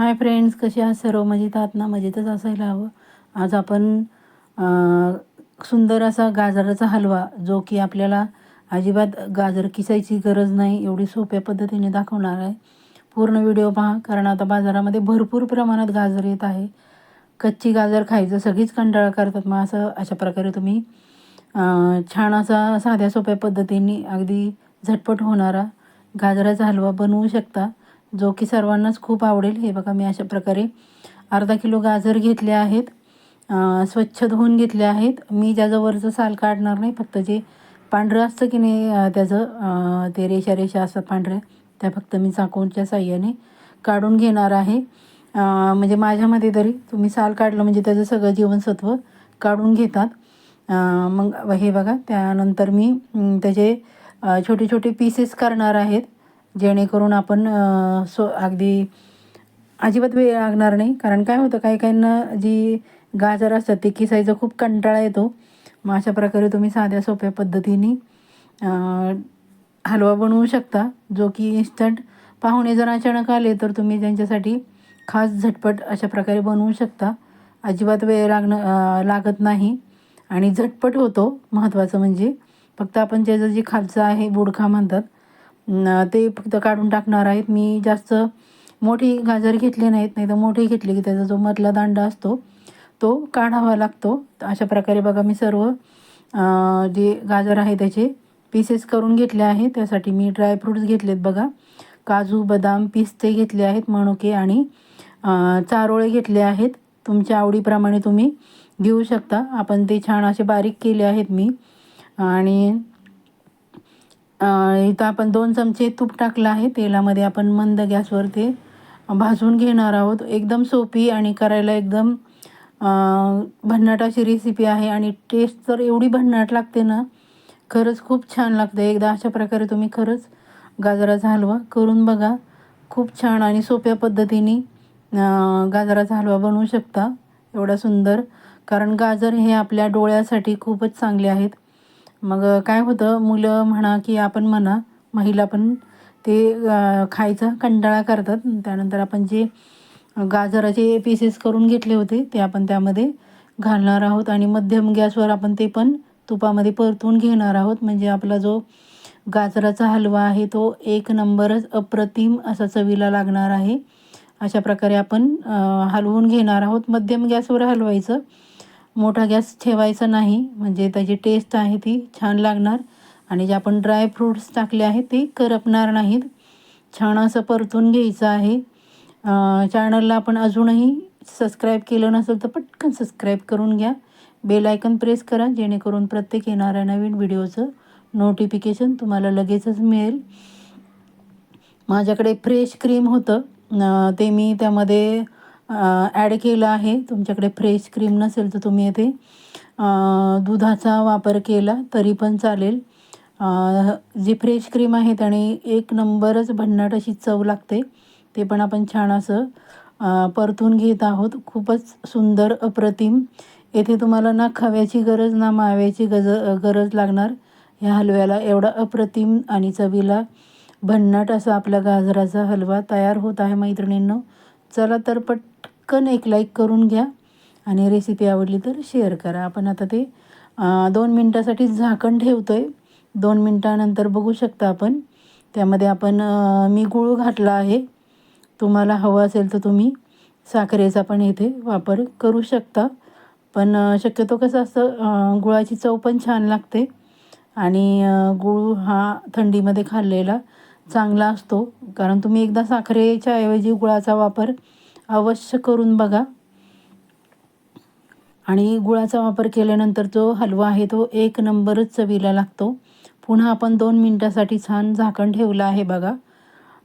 Hi friends कसे आहात सर्व? मजेत आहात ना? मजेतच असायला हवं. आज आपण सुंदर असा गाजराचा हलवा जो की आपल्याला अजिबात गाजर किसायची गरज नाही एवढी सोप्या पद्धतीने दाखवणार आहे. पूर्ण व्हिडिओ पहा कारण आता बाजारामध्ये भरपूर प्रमाणात गाजर येत आहे. कच्ची गाजर खायचं सगळीच कंटाळा करतात. मग असं अशा प्रकारे तुम्ही छान असा साध्या सोप्या पद्धतीने अगदी झटपट होणारा गाजराचा हलवा बनवू शकता. जो की सर्वांनाच खूप आवडेल. हे बघा मी अशा प्रकारे अर्धा किलो गाजर घेतले आहेत. स्वच्छ धुवून घेतले आहेत. मी ज्याजवरचं साल काढणार नाही फक्त जे पांढरं असतं की नाही त्याचं ते रेषा रेषा असतात पांढऱ्या त्या फक्त मी चाकूनच्या साह्याने काढून घेणार आहे. म्हणजे माझ्यामध्ये तरी तुम्ही साल काढलं म्हणजे त्याचं सगळं जीवनसत्व काढून घेतात. मग हे बघा त्यानंतर मी त्याचे छोटे छोटे पीसेस करणार आहेत. जेणेकरून आपण सो अगदी अजिबात वेळ लागणार नाही. कारण काय होतं काही काहींना जी गाजर असतात ते किसायचा खूप कंटाळा येतो. मग अशा प्रकारे तुम्ही साध्या सोप्या पद्धतीने हलवा बनवू शकता जो की इन्स्टंट पाहुणे जर अचानक आले तर तुम्ही त्यांच्यासाठी खास झटपट अशा प्रकारे बनवू शकता. अजिबात वेळ लागणं लागत नाही. आणि झटपट होतो महत्त्वाचं म्हणजे. फक्त आपण ज्याचं जे खालचं आहे बुडखा म्हणतात ते फक्त काढून टाकणार आहेत. मी जास्त मोठी गाजर घेतले नाहीत नाही तर मोठी घेतली की त्याचा जो मधला दांडा असतो तो काढावा लागतो. अशा प्रकारे बघा मी सर्व जे गाजर आहे त्याचे पीसेस करून घेतले आहेत. त्यासाठी मी ड्रायफ्रूट्स घेतलेत बघा. काजू बदाम पिस्ते घेतले आहेत मनुके आणि चारोळे घेतले आहेत. तुमच्या आवडीप्रमाणे तुम्ही घेऊ शकता. आपण ते छान असे बारीक केले आहेत मी. आणि इथं आपण दोन चमचे तूप टाकलं आहे. तेलामध्ये आपण मंद गॅसवर ते भाजून घेणार आहोत. एकदम सोपी आणि करायला एकदम अं, भन्नाट अशी रेसिपी आहे आणि टेस्ट तर एवढी भन्नाट लागते ना खरंच खूप छान लागते. एकदा अशा प्रकारे तुम्ही खरंच गाजराचा हलवा करून बघा. खूप छान आणि सोप्या पद्धतीने गाजराचा हलवा बनवू शकता. एवढा सुंदर. कारण गाजर हे आपल्या डोळ्यासाठी खूपच चांगले आहेत. मग काय होतं मुलं म्हणा की आपण म्हणा महिला पण ते खायचं खायचा कंटाळा करतात. त्यानंतर आपण जे गाजराचे पीसेस करून घेतले होते ते आपण त्यामध्ये घालणार आहोत आणि मध्यम गॅसवर आपण ते पण तुपामध्ये परतून घेणार आहोत. म्हणजे आपला जो गाजराचा हलवा आहे तो एक नंबरच अप्रतिम असा चवीला लागणार आहे. अशा प्रकारे आपण हलवून घेणार आहोत. मध्यम गॅसवर हलवायचं. मोठा गॅस ठेवायचा नाही. म्हणजे त्याची टेस्ट आहे ती छान लागणार. आणि जे आपण ड्राय फ्रूट्स टाकले आहेत ते करपणार नाहीत. छान असं परतून घ्यायचं आहे. चॅनलला आपण अजूनही सबस्क्राईब केलं नसेल तर पटकन सबस्क्राईब करून घ्या. बेल आयकन प्रेस करा जेणेकरून प्रत्येक येणाऱ्या नवीन व्हिडिओचं नोटिफिकेशन तुम्हाला लगेचच मिळेल. माझ्याकडे फ्रेश क्रीम होतं. ते मी त्यामध्ये ॲड केलं आहे. तुमच्याकडे फ्रेश क्रीम नसेल तर तुम्ही येथे दुधाचा वापर केला तरी पण चालेल. जी फ्रेश क्रीम आहे त्याने एक नंबरच भन्नाट अशी चव लागते ते पण आपण छान असं परतून घेत आहोत. खूपच सुंदर अप्रतिम. येथे तुम्हाला ना खव्याची गरज ना माव्याची गज गरज लागणार. ह्या हलव्याला एवढा अप्रतिम आणि चवीला भन्नाट असा आपला गाजराचा हलवा तयार होत आहे मैत्रिणींनो. चला तर पट पटकन एक लाईक करून घ्या. आणि रेसिपी आवडली तर शेअर करा. आपण आता ते दोन मिनटासाठी झाकण ठेवतो आहे दोन मिनटानंतर बघू शकता आपण. त्यामध्ये आपण मी गूळ घातला आहे. तुम्हाला हवं असेल तर तुम्ही साखरेचा पण इथे वापर करू शकता. पण शक्यतो कसं असतं गुळाची चव पण छान लागते. आणि अं, गूळ हा थंडीमध्ये खाल्लेला चांगला असतो. कारण तुम्ही एकदा साखरेच्या ऐवजी गुळाचा वापर अवश्य करून बघा. आणि गुळाचा वापर केल्यानंतर जो हलवा आहे तो एक नंबरच चवीला लागतो. पुन्हा आपण दोन मिनटासाठी छान झाकण ठेवलं आहे बघा.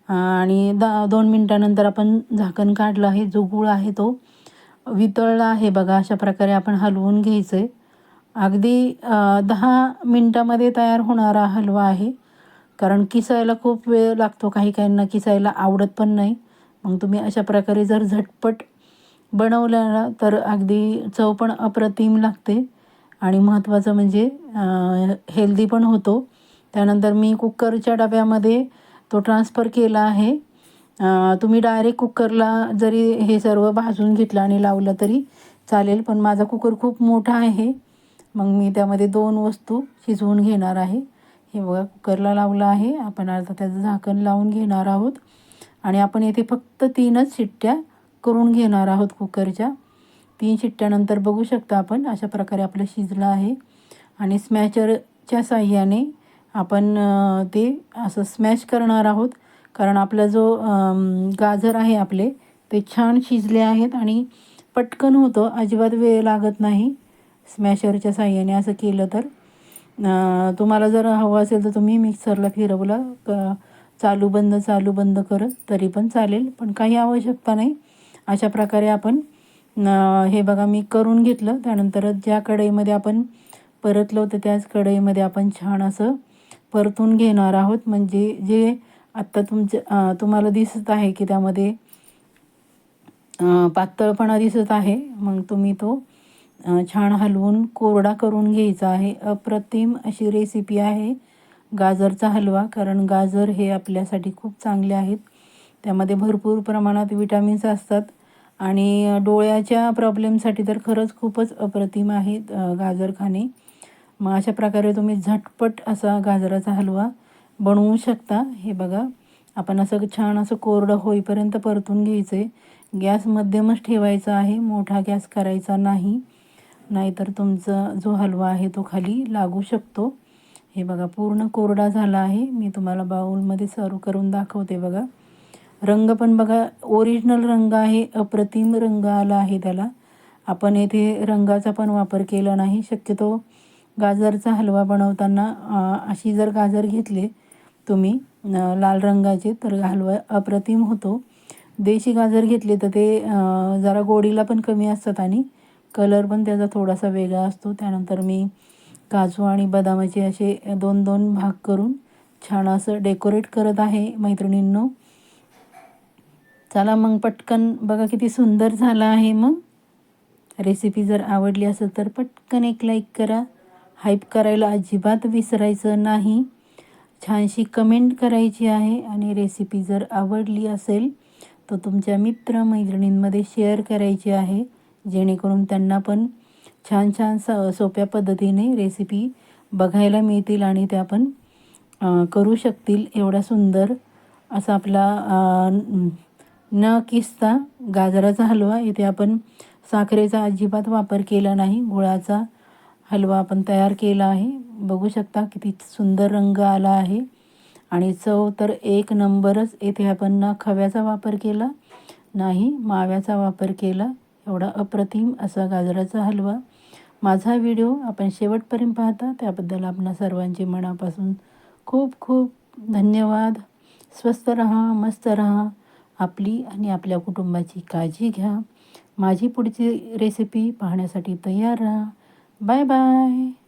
आणि दा दोन मिनटानंतर आपण झाकण काढलं आहे. जो गुळ आहे तो वितळला आहे बघा. अशा प्रकारे आपण हलवून घ्यायचं. आहे अगदी दहा मिनटामध्ये तयार होणारा हलवा आहे. कारण किसायला खूप वेळ लागतो. काही काहींना किसायला आवडत पण नाही. मग तुम्ही अशा प्रकारे जर झटपट बनवला तर अगदी चव पण अप्रतिम लागते. आणि महत्त्वाचं म्हणजे हेल्दी पण होतो. त्यानंतर मी कुकरच्या डब्यामध्ये तो ट्रान्सफर केला आहे. तुम्ही डायरेक्ट कुकरला जरी हे सर्व भाजून घेतलं आणि लावलं तरी चालेल पण माझा कुकर खूप मोठा आहे. मग मी त्यामध्ये दोन वस्तू शिजवून घेणार आहे. हे बघा कुकरला लावलं आहे. आपण आता त्याचं झाकण लावून घेणार आहोत. आणि आपण येथे फक्त तीनच शिट्ट्या करून घेणार आहोत कुकरच्या. तीन शिट्ट्यानंतर बघू शकता आपण अशा प्रकारे आपलं शिजलं आहे. आणि स्मॅचरच्या साह्याने आपण ते असं स्मॅश करणार आहोत. कारण आपला जो गाजर आहे आपले ते छान शिजले आहेत आणि पटकन होतं अजिबात वेळ लागत नाही स्मॅशरच्या साह्याने असं केलं तर. तुम्हाला जर हवं असेल तर तुम्ही मिक्सरला फिरवलं क चालू बंद चालू बंद करत तरी पण चालेल. पण काही आवश्यकता नाही. अशा प्रकारे आपण हे बघा मी करून घेतलं. त्यानंतर ज्या कढईमध्ये आपण परतलं होतं त्याच कढईमध्ये आपण छान असं परतून घेणार आहोत. म्हणजे जे आत्ता तुमचे तुम्हाला दिसत आहे की त्यामध्ये पातळपणा दिसत आहे मग तुम्ही तो छान हलवून कोरडा करून घ्यायचा आहे. अप्रतिम अशी रेसिपी आहे. गाजरचा हलवा कारण गाजर हे आपल्यासाठी खूप चांगले आहेत. त्यामध्ये भरपूर प्रमाणात विटॅमिन्स असतात आणि डोळ्याच्या प्रॉब्लेमसाठी तर खरंच खूपच अप्रतिम आहेत गाजर खाणे. मग अशा प्रकारे तुम्ही झटपट असा गाजराचा हलवा बनवू शकता. हे बघा आपण असं छान असं कोरडं होईपर्यंत परतून घ्यायचं आहे गॅस मध्यमच ठेवायचा आहे मोठा गॅस करायचा नाही. नाहीतर तुमचा जो हलवा आहे तो खाली लागू शकतो. हे बघा पूर्ण कोरडा झाला आहे. मी तुम्हाला बाउलमध्ये सर्व करून दाखवते बघा. रंग पण बघा ओरिजिनल रंग आहे अप्रतिम रंग आला आहे त्याला. आपण येथे रंगाचा पण वापर केला नाही. शक्यतो गाजरचा हलवा बनवताना अशी जर गाजर घेतले तुम्ही लाल रंगाचे तर हलवा अप्रतिम होतो. देशी गाजर घेतले तर ते जरा गोडीला पण कमी असतात आणि कलर पण त्याचा थोडासा वेगळा असतो. त्यानंतर मी काजू आणि बदामाचे असे दोन दोन भाग करून छान असं डेकोरेट करत आहे मैत्रिणींनो. चला मग पटकन बघा किती सुंदर झाला आहे मग. रेसिपी जर आवडली असेल तर पटकन एक लाईक करा. हाईप करायला अजिबात विसरायचं नाही. छानशी कमेंट करायची आहे आणि रेसिपी जर आवडली असेल तर तुमच्या मित्र मैत्रिणींमध्ये शेअर करायची आहे. जेणेकरून त्यांना पण छान छान स सोप्या पद्धतीने रेसिपी बघायला मिळतील आणि त्या पण करू शकतील. एवढा सुंदर असा आपला न किसता गाजराचा हलवा इथे आपण साखरेचा अजिबात वापर केला नाही. गुळाचा हलवा आपण तयार केला आहे. बघू शकता किती सुंदर रंग आला आहे. आणि चव तर एक नंबरच. येथे आपण ना खव्याचा वापर केला नाही माव्याचा वापर केला. एवढा अप्रतिम असा गाजराचा हलवा. माझा व्हिडिओ आपण शेवटपर्यंत पाहता त्याबद्दल आपणा सर्वांचे मनापासून खूप खूप धन्यवाद. स्वस्त रहा मस्त रहा. आपली आणि आपल्या कुटुंबाची काळजी घ्या. माझी पुढची रेसिपी पाहण्यासाठी तयार राहा. Bye bye